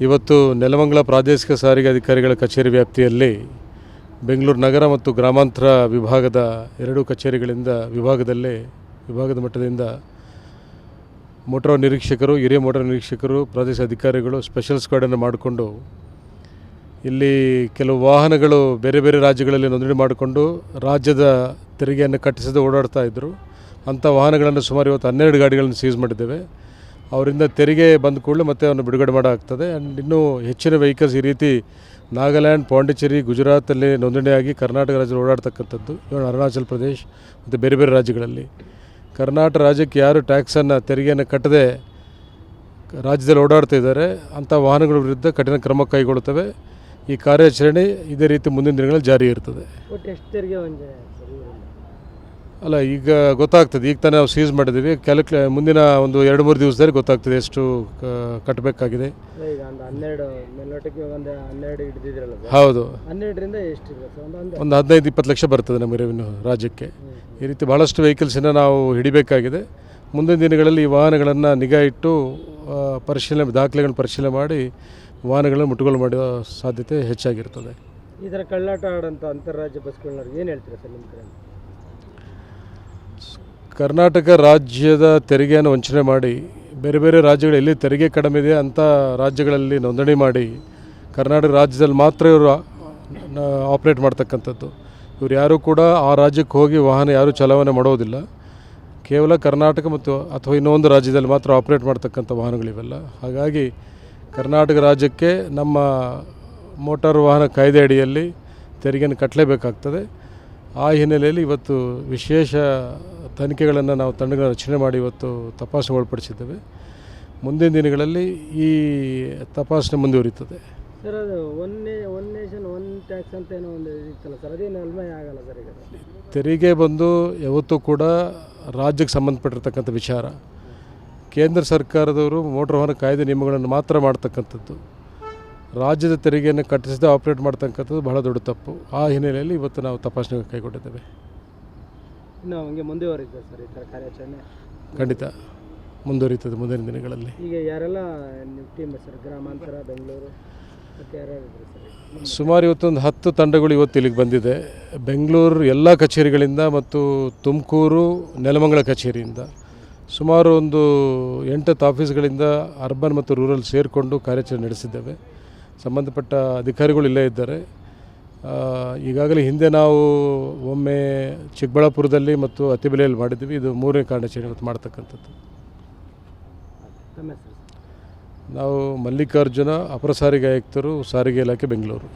ಇವತ್ತು ನೆಲಮಂಗಲ ಪ್ರಾದೇಶಿಕ ಸಾರಿಗೆ ಅಧಿಕಾರಿಗಳ ಕಚೇರಿ ವ್ಯಾಪ್ತಿಯಲ್ಲಿ ಬೆಂಗಳೂರು ನಗರ ಮತ್ತು ಗ್ರಾಮಾಂತರ ವಿಭಾಗದ ಎರಡು ಕಚೇರಿಗಳಿಂದ ವಿಭಾಗದಲ್ಲೇ, ವಿಭಾಗದ ಮಟ್ಟದಿಂದ ಮೋಟಾರ್ ನಿರೀಕ್ಷಕರು, ಹಿರಿಯ ಮೋಟಾರ್ ನಿರೀಕ್ಷಕರು, ಪ್ರಾದೇಶಿಕ ಅಧಿಕಾರಿಗಳು ಸ್ಪೆಷಲ್ ಸ್ಕ್ವಾಡನ್ನು ಮಾಡಿಕೊಂಡು ಇಲ್ಲಿ ಕೆಲವು ವಾಹನಗಳು ಬೇರೆ ಬೇರೆ ರಾಜ್ಯಗಳಲ್ಲಿ ನೋಂದಣಿ ಮಾಡಿಕೊಂಡು ರಾಜ್ಯದ ತೆರಿಗೆಯನ್ನು ಕಟ್ಟಿಸದೆ ಓಡಾಡ್ತಾ ಇದ್ದರು. ಅಂಥ ವಾಹನಗಳನ್ನು ಸುಮಾರು ಇವತ್ತು ಹನ್ನೆರಡು ಗಾಡಿಗಳನ್ನು ಸೀಸ್ ಮಾಡಿದ್ದೇವೆ. ಅವರಿಂದ ತೆರಿಗೆ ಬಂದ ಕೂಡಲೇ ಮತ್ತೆ ಅವನ್ನು ಬಿಡುಗಡೆ ಮಾಡಾಗ್ತದೆ. ಆ್ಯಂಡ್ ಇನ್ನೂ ಹೆಚ್ಚಿನ ವೆಹಿಕಲ್ಸ್ ಈ ರೀತಿ ನಾಗಾಲ್ಯಾಂಡ್, ಪಾಂಡಿಚೇರಿ, ಗುಜರಾತಲ್ಲಿ ನೋಂದಣಿಯಾಗಿ ಕರ್ನಾಟಕ ರಾಜ್ಯದಲ್ಲಿ ಓಡಾಡ್ತಕ್ಕಂಥದ್ದು. ಇವನು ಅರುಣಾಚಲ್ ಪ್ರದೇಶ್ ಮತ್ತು ಬೇರೆ ಬೇರೆ ರಾಜ್ಯಗಳಲ್ಲಿ. ಕರ್ನಾಟಕ ರಾಜ್ಯಕ್ಕೆ ಯಾರು ಟ್ಯಾಕ್ಸನ್ನು ತೆರಿಗೆಯನ್ನು ಕಟ್ಟದೆ ರಾಜ್ಯದಲ್ಲಿ ಓಡಾಡ್ತಾ ಇದ್ದಾರೆ, ಅಂಥ ವಾಹನಗಳ ವಿರುದ್ಧ ಕಠಿಣ ಕ್ರಮ ಕೈಗೊಳ್ಳುತ್ತವೆ. ಈ ಕಾರ್ಯಾಚರಣೆ ಇದೇ ರೀತಿ ಮುಂದಿನ ದಿನಗಳಲ್ಲಿ ಜಾರಿ ಇರ್ತದೆ ಒಟ್ಟು ಎಷ್ಟು ತೆರಿಗೆ ವಂಚನೆ ಸರ್ ಇವರಿಂದ ಅಲ್ಲ ಈಗ ಗೊತ್ತಾಗ್ತದೆ. ಈಗ ತಾನೇ ನಾವು ಸೀಸ್ ಮಾಡಿದ್ದೀವಿ. ಕ್ಯಾಲ್ಕುಲೇ ಮುಂದಿನ ಒಂದು ಎರಡು ಮೂರು ದಿವಸದಲ್ಲಿ ಗೊತ್ತಾಗ್ತದೆ ಎಷ್ಟು ಕಟ್ಟಬೇಕಾಗಿದೆ ಹೌದು. ಒಂದು ಹದಿನೈದು ಇಪ್ಪತ್ತು ಲಕ್ಷ ಬರ್ತದೆ ನಮ್ಮ ರೆವಿನ್ಯೂ ರಾಜ್ಯಕ್ಕೆ. ಈ ರೀತಿ ಭಾಳಷ್ಟು ವೆಹಿಕಲ್ಸನ್ನು ನಾವು ಹಿಡಿಬೇಕಾಗಿದೆ. ಮುಂದಿನ ದಿನಗಳಲ್ಲಿ ಈ ವಾಹನಗಳನ್ನು ನಿಗಾ ಇಟ್ಟು ಪರಿಶೀಲನೆ ದಾಖಲೆಗಳನ್ನು ಪರಿಶೀಲನೆ ಮಾಡಿ ವಾಹನಗಳನ್ನು ಮುಟ್ಟುಗೋಲು ಮಾಡುವ ಸಾಧ್ಯತೆ ಹೆಚ್ಚಾಗಿರ್ತದೆ. ಈ ಥರ ಕಳ್ಳಾಟ ಆಡೋಂಥ ಅಂತಾರಾಜ್ಯ ಬಸ್ಗಳನ್ನ ಏನು ಹೇಳ್ತೀರಾ ಸರ್ ನಿಮ್ಮ ಕಡೆ ಕರ್ನಾಟಕ ರಾಜ್ಯದ ತೆರಿಗೆಯನ್ನು ವಂಚನೆ ಮಾಡಿ, ಬೇರೆ ಬೇರೆ ರಾಜ್ಯಗಳು ಎಲ್ಲಿ ತೆರಿಗೆ ಕಡಿಮೆ ಇದೆ ಅಂಥ ರಾಜ್ಯಗಳಲ್ಲಿ ನೋಂದಣಿ ಮಾಡಿ, ಕರ್ನಾಟಕ ರಾಜ್ಯದಲ್ಲಿ ಮಾತ್ರ ಇವರು ಆಪ್ರೇಟ್ ಮಾಡ್ತಕ್ಕಂಥದ್ದು. ಇವರು ಯಾರೂ ಕೂಡ ಆ ರಾಜ್ಯಕ್ಕೆ ಹೋಗಿ ವಾಹನ ಯಾರೂ ಚಲಾವಣೆ ಮಾಡೋದಿಲ್ಲ. ಕೇವಲ ಕರ್ನಾಟಕ ಮತ್ತು ಅಥವಾ ಇನ್ನೊಂದು ರಾಜ್ಯದಲ್ಲಿ ಮಾತ್ರ ಆಪ್ರೇಟ್ ಮಾಡ್ತಕ್ಕಂಥ ವಾಹನಗಳಿವೆಲ್ಲ. ಹಾಗಾಗಿ ಕರ್ನಾಟಕ ರಾಜ್ಯಕ್ಕೆ ನಮ್ಮ ಮೋಟಾರ್ ವಾಹನ ಕಾಯ್ದೆ ಅಡಿಯಲ್ಲಿ ತೆರಿಗೆಯನ್ನು ಕಟ್ಟಲೇಬೇಕಾಗ್ತದೆ. ಆ ಹಿನ್ನೆಲೆಯಲ್ಲಿ ಇವತ್ತು ವಿಶೇಷ ತನಿಖೆಗಳನ್ನು ನಾವು ತಂಡಗಳ ರಚನೆ ಮಾಡಿ ಇವತ್ತು ತಪಾಸಣೆ ಒಳಪಡಿಸಿದ್ದೇವೆ ಮುಂದಿನ ದಿನಗಳಲ್ಲಿ ಈ ತಪಾಸಣೆ ಮುಂದುವರಿಯುತ್ತದೆ. ಸರ್ ಅದು one one nation one tax ಅಂತ ಏನೋ ಒಂದು ಇತ್ತಲ್ಲ ಸರ್? ಅದೇನು ಅನ್ವಯ ಆಗಲ್ಲ ಸರ್ ಈಗ? ತೆರಿಗೆ ಬಂದು ಯಾವತ್ತೂ ಕೂಡ ರಾಜ್ಯಕ್ಕೆ ಸಂಬಂಧಪಟ್ಟಿರ್ತಕ್ಕಂಥ ವಿಚಾರ. ಕೇಂದ್ರ ಸರ್ಕಾರದವರು ಮೋಟರ್ ವಾಹನ ಕಾಯ್ದೆ ನಿಯಮಗಳನ್ನು ಮಾತ್ರ ಮಾಡ್ತಕ್ಕಂಥದ್ದು. ರಾಜ್ಯದ ತೆರಿಗೆಯನ್ನು ಕಟ್ಟಿಸದೆ ಆಪ್ರೇಟ್ ಮಾಡ್ತಕ್ಕಂಥದ್ದು ಬಹಳ ದೊಡ್ಡ ತಪ್ಪು. ಆ ಹಿನ್ನೆಲೆಯಲ್ಲಿ ಇವತ್ತು ನಾವು ತಪಾಸಣೆ ಕೈಗೊಂಡಿದ್ದೇವೆ. ಇನ್ನು ಹಂಗೆ ಮುಂದುವರಿತದೆ ಸರ್ ಈ ಥರ ಕಾರ್ಯಾಚರಣೆ? ಖಂಡಿತ. ಮುಂದುವರಿಯುತ್ತದೆ ಮುಂದಿನ ದಿನಗಳಲ್ಲಿ. ಈಗ ಯಾರೆಲ್ಲ ನಿಮ್ಮ ಟೀಮ್ ಸರ್ ಗ್ರಾಮಾಂತರ ಬೆಂಗಳೂರು ಮತ್ತು ಸರ್? ಸುಮಾರು ಇವತ್ತೊಂದು ಹತ್ತು ತಂಡಗಳು ಇವತ್ತು ಇಲ್ಲಿಗೆ ಬಂದಿದೆ. ಬೆಂಗಳೂರು ಎಲ್ಲ ಕಚೇರಿಗಳಿಂದ ಮತ್ತು ತುಮಕೂರು ನೆಲಮಂಗಲ ಕಚೇರಿಯಿಂದ. ಸುಮಾರು ಒಂದು ಎಂಟತ್ತು ಆಫೀಸ್ಗಳಿಂದ ಅರ್ಬನ್ ಮತ್ತು ರೂರಲ್ ಸೇರಿಕೊಂಡು ಕಾರ್ಯಾಚರಣೆ ನಡೆಸಿದ್ದೇವೆ. ಸಂಬಂಧಪಟ್ಟ ಅಧಿಕಾರಿಗಳು ಇಲ್ಲೇ ಇದ್ದಾರೆ. ಈಗಾಗಲೇ ಹಿಂದೆ ನಾವು ಒಮ್ಮೆ ಚಿಕ್ಕಬಳ್ಳಾಪುರದಲ್ಲಿ ಮತ್ತು ಅತಿಬೆಲೆಯಲ್ಲಿ ಮಾಡಿದ್ವಿ ಇದು ಮೂರನೇ ಕಾರ್ಯಾಚರಣೆ ಇವತ್ತು ಮಾಡ್ತಕ್ಕಂಥದ್ದು. ನಾವು ಮಲ್ಲಿಕಾರ್ಜುನ ಅಪರ ಸಾರಿಗೆ ಆಯುಕ್ತರು ಸಾರಿಗೆ ಇಲಾಖೆ ಬೆಂಗಳೂರು.